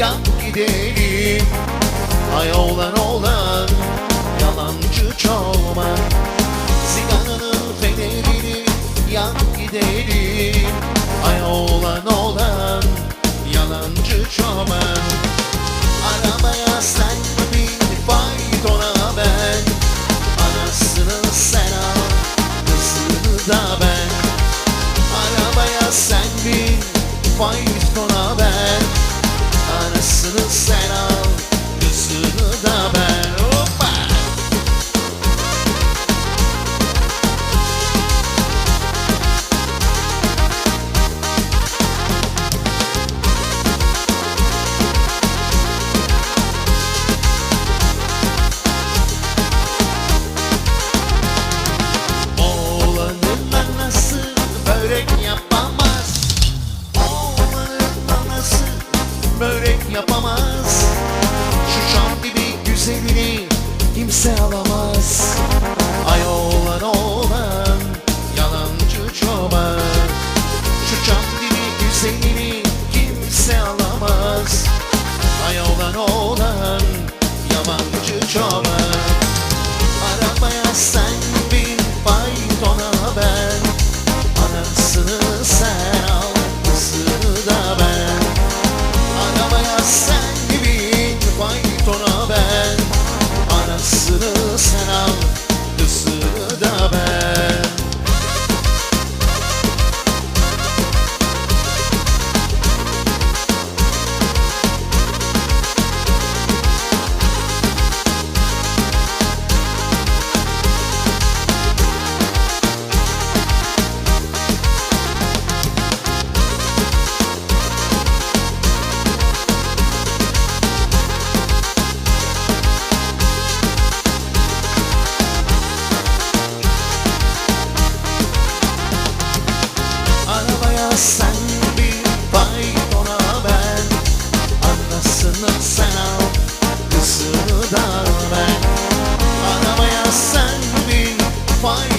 yak gidelim. Ay oğlan oğlan yalancı çoban. Sigaranın fenerini yak gidelim. Ay oğlan oğlan yalancı çoban. Arabaya sen bin faytona ben. Anasını sen al da ben. Arabaya sen bin faytona Anasını sen kimse alamaz. Ay oğlan oğlan yalancı çoban. Şu çam gibi güzelini kimse alamaz. Ay oğlan oğlan yalancı çoban. sen bir paydona ben. Anasını sen al kızını da ben. Aramaya sen bir paydona